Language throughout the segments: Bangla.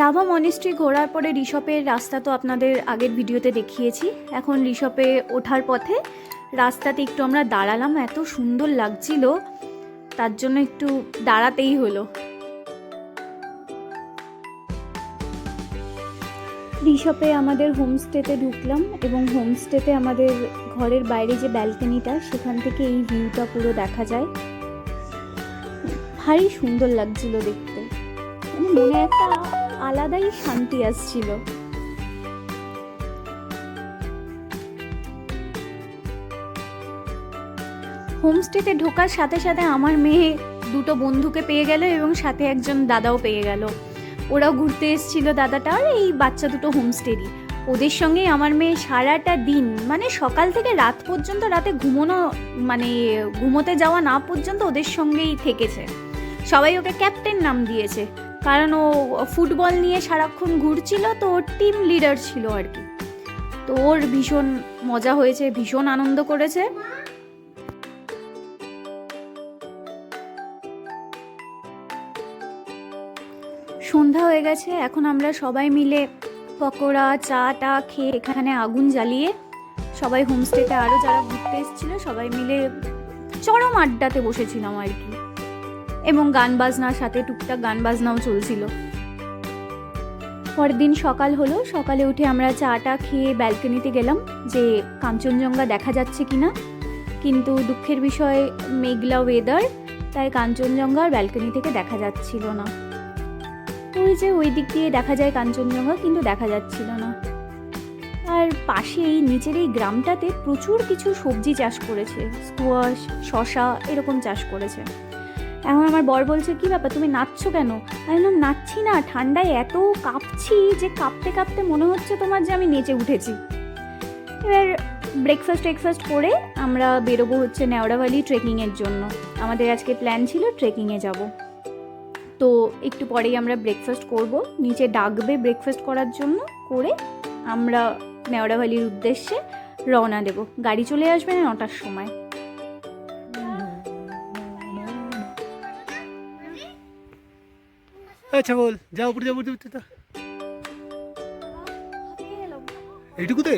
লাভা মনেস্ট্রি ঘোরার পরে ঋষপের রাস্তা তো আপনাদের আগের ভিডিওতে দেখিয়েছি। এখন ঋষপে ওঠার পথে রাস্তাতে একটু আমরা দাঁড়ালাম, এত সুন্দর লাগছিল, তার জন্য একটু দাঁড়াতেই হলো। ঋষপে আমাদের হোমস্টেতে ঢুকলাম এবং হোমস্টেতে আমাদের ঘরের বাইরে যে ব্যালকনিটা, সেখান থেকে এই ভিউটা পুরো দেখা যায়। ভারী সুন্দর লাগছিল দেখতে। মানে মনে একটা আলাদাই শান্তি আসছিল। হোমস্টেতে ঢোকার সাথে সাথে আমার মেয়ে দুটো বন্ধুকে পেয়ে গেল এবং সাথে একজন দাদাও পেয়ে গেল। ওরাও ঘুরতে এসেছিল দাদাটা আর এই বাচ্চা দুটো হোমস্টেরই। ওদের সঙ্গেই আমার মেয়ে সারাটা দিন মানে সকাল থেকে রাত পর্যন্ত রাতে ঘুমোনো মানে ঘুমোতে যাওয়া না পর্যন্ত ওদের সঙ্গেই থেকেছে। সবাই ওকে ক্যাপ্টেন নাম দিয়েছে। কারণ ও ফুটবল নিয়ে সারাক্ষণ ঘুরছিল, তো ওর টিম লিডার ছিল আর কি। তো ওর ভীষণ মজা হয়েছে, ভীষণ আনন্দ করেছে। সন্ধ্যা হয়ে গেছে, এখন আমরা সবাই মিলে পকোড়া চা টা খেয়ে এখানে আগুন জ্বালিয়ে সবাই হোমস্টেতে আরও যারা ঘুরতে এসেছিল, সবাই মিলে চরম আড্ডাতে বসেছিলাম আর কি। এবং গান বাজনার সাথে টুকটাক গান বাজনাও চলছিল। পরের দিন সকাল হলো, সকালে উঠে আমরা চাটা খেয়ে ব্যালকনিতে গেলাম যে কাঞ্চনজঙ্ঘা দেখা যাচ্ছে কি না কিন্তু দুঃখের বিষয়, মেঘলা ওয়েদার তাই কাঞ্চনজঙ্ঘা আর ব্যালকনি থেকে দেখা যাচ্ছিল না। ওই যে ওই দিক দিয়ে দেখা যায় কাঞ্চনজঙ্ঘা, কিন্তু দেখা যাচ্ছিল না। আর পাশে এই নিচের এই গ্রামটাতে প্রচুর কিছু সবজি চাষ করেছে। স্কোয়াশ শশা এরকম চাষ করেছে। এখন আমার বর বলছে, কি ব্যাপার, তুমি নাচছো কেন? আমি বললাম, নাচছি না, ঠান্ডায় এত কাঁপছি যে কাঁপতে কাঁপতে মনে হচ্ছে তোমার যে আমি নেচে উঠেছি। এবার ব্রেকফাস্ট টেকফাস্ট করে আমরা বেরোবো হচ্ছে নেওড়া ভ্যালি ট্রেকিংয়ের জন্য। আমাদের আজকে প্ল্যান ছিল ট্রেকিংয়ে যাব। তো একটু পরেই আমরা ব্রেকফাস্ট করব। নিচে ডাকবে ব্রেকফাস্ট করার জন্য করে আমরা নেওড়া ভ্যালির উদ্দেশ্যে রওনা দেব। গাড়ি চলে আসবে নটার সময়। আচ্ছা বল যা উপরে যা উপরে উঠতে এইটুকুতে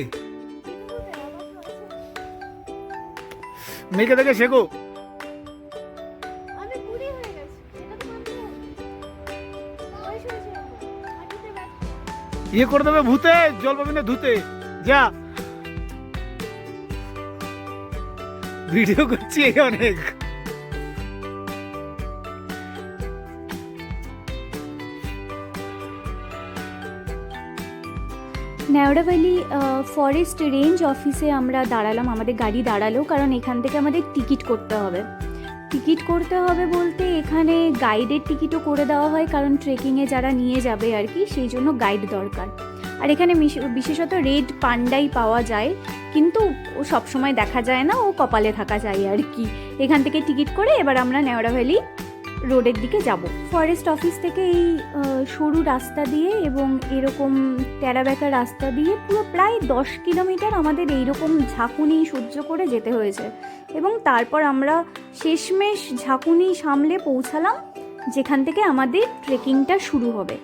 মেয়েকে দেখে শেখো। তো। ইয়ে করে দেবে ভূতে জল পাবি না ধুতে। যা। ভিডিও করছি অনেক। ন্যাওড়া ভ্যালি ফরেস্ট রেঞ্জ অফিসে আমরা দাঁড়ালাম, আমাদের গাড়ি দাঁড়াল, কারণ এখান থেকে আমাদের টিকিট করতে হবে। টিকিট করতে হবে বলতে এখানে গাইডের টিকিটও করে দেওয়া হয়, কারণ ট্রেকিংয়ে যারা নিয়ে যাবে আর কি, সেই জন্য গাইড দরকার। আর এখানে বিশেষত রেড পান্ডাই পাওয়া যায়, কিন্তু ও সবসময় দেখা যায় না, ও কপালে থাকা যায় আর কি। এখান থেকে টিকিট করে এবার আমরা নেওড়া ভ্যালি রোডের দিকে যাব। ফরেস্ট অফিস থেকে এই সরু রাস্তা দিয়ে এবং এরকম টেরাবেকা রাস্তা দিয়ে পুরো প্রায় দশ কিলোমিটার আমাদের এইরকম ঝাঁকুনি সহ্য করে যেতে হয়েছে। এবং তারপর আমরা শেষমেশ ঝাঁকুনি সামলে পৌঁছালাম, যেখান থেকে আমাদের ট্রেকিংটা শুরু হবে।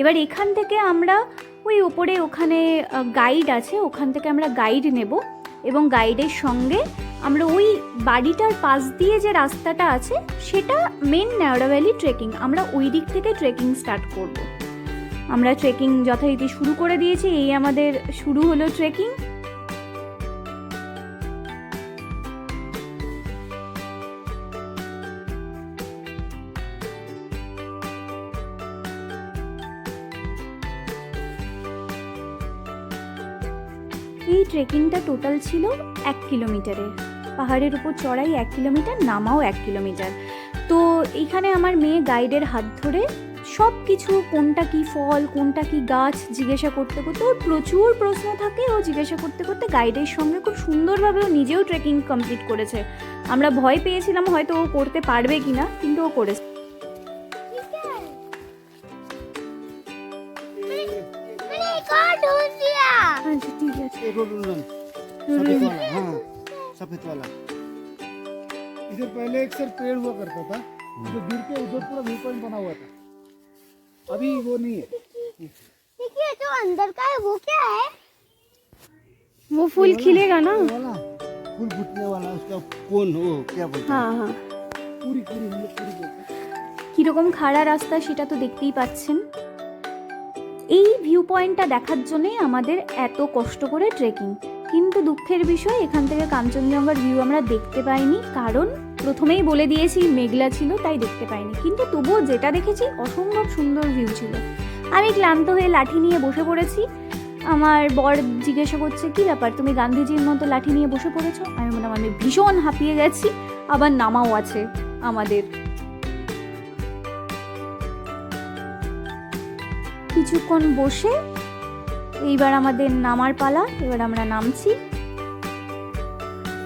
এবার এখান থেকে আমরা ওই ওপরে ওখানে গাইড আছে, ওখান থেকে আমরা গাইড নেব এবং গাইডের সঙ্গে আমরা ওই বাড়িটার পাশ দিয়ে যে রাস্তাটা আছে, সেটা মেন ন্যাওড়া ভ্যালি ট্রেকিং আমরা ওই দিক থেকে ট্রেকিং স্টার্ট করব। আমরা ট্রেকিং যথারীতি শুরু করে দিয়েছি, এই আমাদের শুরু হলো ট্রেকিং এই ট্রেকিংটা টোটাল ছিল এক কিলোমিটারের পাহাড়ের উপর চড়াই এক কিলোমিটার নামাও এক কিলোমিটার। তো এইখানে আমার মেয়ে গাইডের হাত ধরে সব কিছু কোনটা কি ফল কোনটা কি গাছ জিজ্ঞাসা করতে করতে ওর প্রচুর প্রশ্ন থাকে। ও জিজ্ঞাসা করতে করতে গাইডের সঙ্গে খুব সুন্দরভাবে ও নিজেও ট্রেকিং কমপ্লিট করেছে। আমরা ভয় পেয়েছিলাম হয়তো ও করতে পারবে কি না কিন্তু ও করেছে। আচ্ছা ঠিক আছে। सफेद वाला हाँ सफेद वाला इधर पहले एक सर पेड़ हुआ करता था जो गिर के उधर पूरा व्यू पॉइंट बना हुआ था अभी वो नहीं है देखिए जो अंदर का है वो क्या है वो फूल खिलेगा ना वो वाला फूल फूटने वाला उसका कौन हो क्या बोलते हैं হ্যাঁ হ্যাঁ पूरी पूरी हम लोग पूरी बोलते हैं কীরকম খাড়া রাস্তা সেটা তো দেখতেই পাচ্ছেন এই ভিউ পয়েন্টটা দেখার জন্যই আমাদের এত কষ্ট করে ট্রেকিং কিন্তু দুঃখের বিষয়, এখান থেকে কাঞ্চনজঙ্ঘার ভিউ আমরা দেখতে পাইনি। কারণ প্রথমেই বলে দিয়েছি, মেঘলা ছিল, তাই দেখতে পাইনি। কিন্তু তবুও যেটা দেখেছি, অসম্ভব সুন্দর ভিউ ছিল। আমি ক্লান্ত হয়ে লাঠি নিয়ে বসে পড়েছি। আমার বর জিজ্ঞাসা করছে, কি ব্যাপার? তুমি গান্ধীজির মতো লাঠি নিয়ে বসে পড়েছো? আমি মনে আমি ভীষণ হাঁপিয়ে গেছি, আবার নামাও আছে আমাদের। কিছুক্ষণ বসে এইবার আমাদের নামার পালা, এবার আমরা নামছি।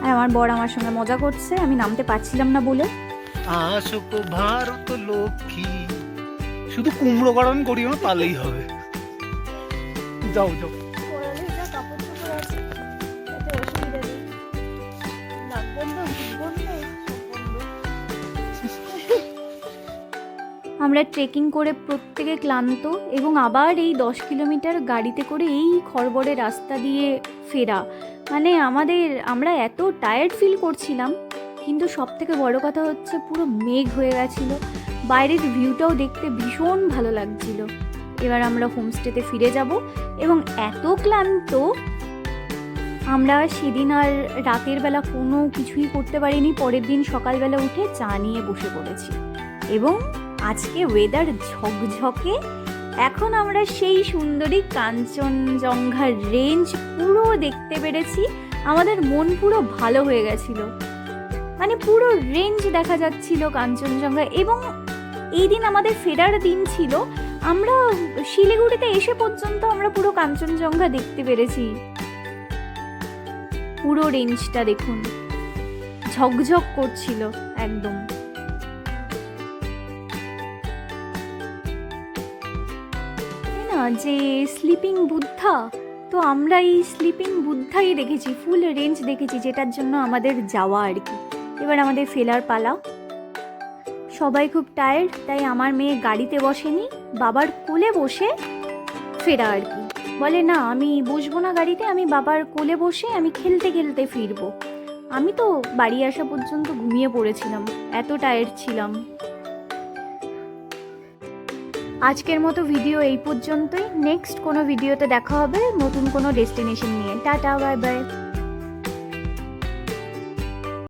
আর আমার বর আমার সঙ্গে মজা করছে, আমি নামতে পারছিলাম না বলে। আসুক ভারত লক্ষ্মী, শুধু কুমড়ো গড়ন করিও না হবে। যাও যাও। আমরা ট্রেকিং করে প্রত্যেকে ক্লান্ত এবং আবার এই দশ কিলোমিটার গাড়িতে করে এই খড়বড়ে রাস্তা দিয়ে ফেরা। মানে আমাদের, আমরা এত টায়ার্ড ফিল করছিলাম, কিন্তু সব থেকে বড় কথা হচ্ছে পুরো মেঘ হয়ে গেছিল। বাইরের ভিউটাও দেখতে ভীষণ ভালো লাগছিল। এবার আমরা হোমস্টেতে ফিরে যাব এবং এত ক্লান্ত, আমরা সেদিন আর রাতের বেলা কোনো কিছুই করতে পারিনি, পরের দিন সকালবেলা উঠে চা নিয়ে বসে পড়েছি। এবং আজকে ওয়েদার ঝকঝকে। এখন আমরা সেই সুন্দরী কাঞ্চনজঙ্ঘার রেঞ্জ পুরো দেখতে পেরেছি। আমাদের মন পুরো ভালো হয়ে গেছিল। মানে পুরো রেঞ্জ দেখা যাচ্ছিল কাঞ্চনজঙ্ঘা এবং এই দিন আমাদের ফেরার দিন ছিল। আমরা শিলিগুড়িতে এসে পর্যন্ত আমরা পুরো কাঞ্চনজঙ্ঘা দেখতে পেরেছি। পুরো রেঞ্জটা দেখুন। ঝকঝক করছিল একদম। যে স্লিপিং বুদ্ধা তো আমরা এই স্লিপিং বুদ্ধাই দেখেছি ফুল রেঞ্জ দেখেছি, যেটার জন্য আমাদের যাওয়া আর কি। এবার আমাদের ফেলার পালা। সবাই খুব টায়ার্ড তাই আমার মেয়ে গাড়িতে বসেনি, বাবার কোলে বসে ফেরা আর কি। বলে, না, আমি বসবো না গাড়িতে, আমি বাবার কোলে বসে আমি খেলতে খেলতে ফিরবো। আমি তো বাড়ি আসা পর্যন্ত ঘুমিয়ে পড়েছিলাম, এত টায়ার্ড ছিলাম। আজকের মতো ভিডিও এই পর্যন্তই। নেক্সট কোনো ভিডিওতে দেখা হবে, নতুন কোনো ডেস্টিনেশন নিয়ে। Tata bye bye